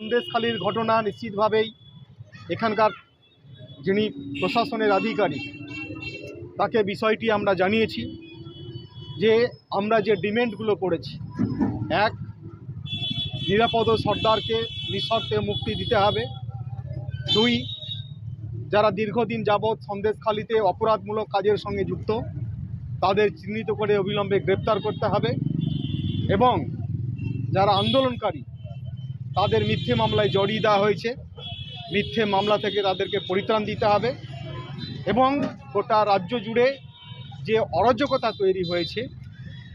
সন্দেশখালীর ঘটনা নিশ্চিতভাবেই এখানকার যিনি প্রশাসনের আধিকারিক, তাকে বিষয়টি আমরা জানিয়েছি যে আমরা যে ডিমেন্ডগুলো করেছি, এক, নিরাপদ সর্দারকে নিঃশর্তে মুক্তি দিতে হবে, দুই, যারা দীর্ঘদিন যাবৎ সন্দেশখালিতে অপরাধমূলক কাজের সঙ্গে যুক্ত, তাদের চিহ্নিত করে অবিলম্বে গ্রেপ্তার করতে হবে এবং যারা আন্দোলনকারী তাদের মিথ্যে মামলায় জড়িয়ে দেওয়া হয়েছে। মিথ্যে মামলা থেকে তাদেরকে পরিত্রাণ দিতে হবে এবং গোটা রাজ্য জুড়ে যে অরাজকতা তৈরি হয়েছে,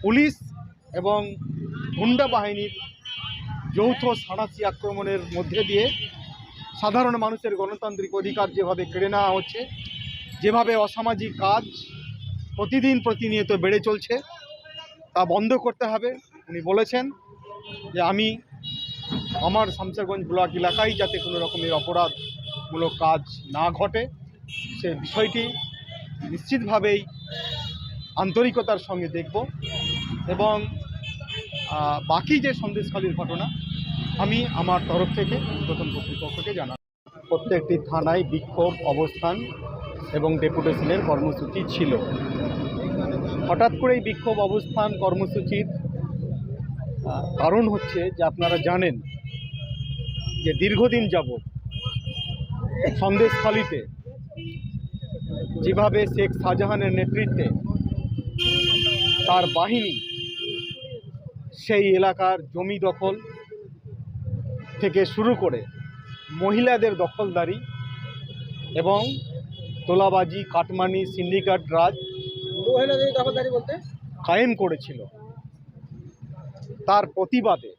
পুলিশ এবং গুন্ডা বাহিনীর যৌথ সাঁড়াশি আক্রমণের মধ্যে দিয়ে সাধারণ মানুষের গণতান্ত্রিক অধিকার যেভাবে কেড়ে নেওয়া হচ্ছে, যেভাবে অসামাজিক কাজ প্রতিদিন প্রতিনিয়ত বেড়ে চলছে, তা বন্ধ করতে হবে। উনি বলেছেন যে আমি আমার শামসারগঞ্জ ব্লক এলাকায় যাতে কোনো রকমের অপরাধমূলক কাজ না ঘটে, সে বিষয়টি নিশ্চিতভাবেই আন্তরিকতার সঙ্গে দেখব এবং বাকি যে সন্দেশখালীর ঘটনা, আমি আমার তরফ থেকে প্রথম কর্তৃপক্ষকে জানাব। প্রত্যেকটি থানায় বিক্ষোভ, অবস্থান এবং ডেপুটেশনের কর্মসূচি ছিল। হঠাৎ করেই বিক্ষোভ, অবস্থান, কর্মসূচির কারণ হচ্ছে যে আপনারা জানেন যে দীর্ঘদিন যাবৎ সন্দেশখালিতে যেভাবে শেখ শাহজাহানের নেতৃত্বে তার বাহিনী সেই এলাকার জমি দখল থেকে শুরু করে মহিলাদের দখলদারি এবং তোলাবাজি কাটমানি সিন্ডিকেট রাজ মহিলাদের দখলদারি বলতে? কায়েম করেছিল। তার প্রতিবাদে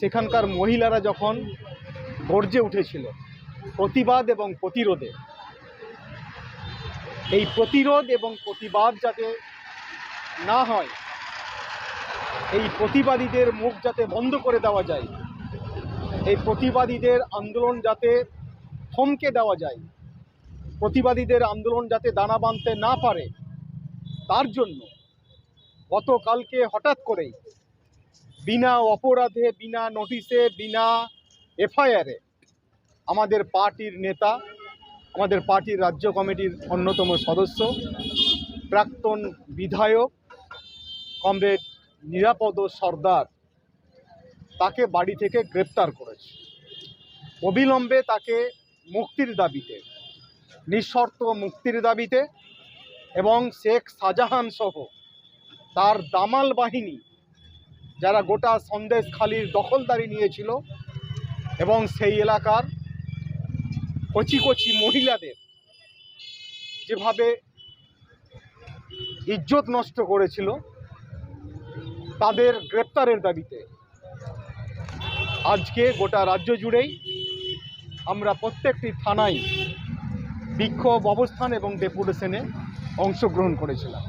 সেখানকার মহিলারা যখন গর্জে উঠেছিল, প্রতিবাদ এবং প্রতিরোধে, এই প্রতিরোধ এবং প্রতিবাদ যাতে না হয়, এই প্রতিবাদীদের মুখ যাতে বন্ধ করে দেওয়া যায়, এই প্রতিবাদীদের আন্দোলন যাতে থমকে দেওয়া যায়, প্রতিবাদীদের আন্দোলন যাতে দানা বাঁধতে না পারে, তার জন্য গতকালকে হঠাৎ করেই বিনা অপরাধে, বিনা নোটিশে বিনা এফআইআরে আমাদের পার্টির নেতা, আমাদের পার্টির রাজ্য কমিটির অন্যতম সদস্য, প্রাক্তন বিধায়ক, কমরেড নিরাপদ সর্দার, তাকে বাড়ি থেকে গ্রেপ্তার করেছে। অবিলম্বে তাকে মুক্তির দাবিতে, নিঃশর্ত মুক্তির দাবিতে এবং শেখ শাহজাহান সহ তার দামাল বাহিনী যারা গোটা সন্দেশখালির দখলদারি নিয়েছিল এবং সেই এলাকার কচি কচি মহিলাদের যেভাবে ইজ্জত নষ্ট করেছিল, তাদের গ্রেপ্তারের দাবিতে। আজকে গোটা রাজ্য জুড়েই আমরা প্রত্যেকটি থানায় বিক্ষোভ, অবস্থান এবং ডেপুটেশনে অংশগ্রহণ করেছিলাম।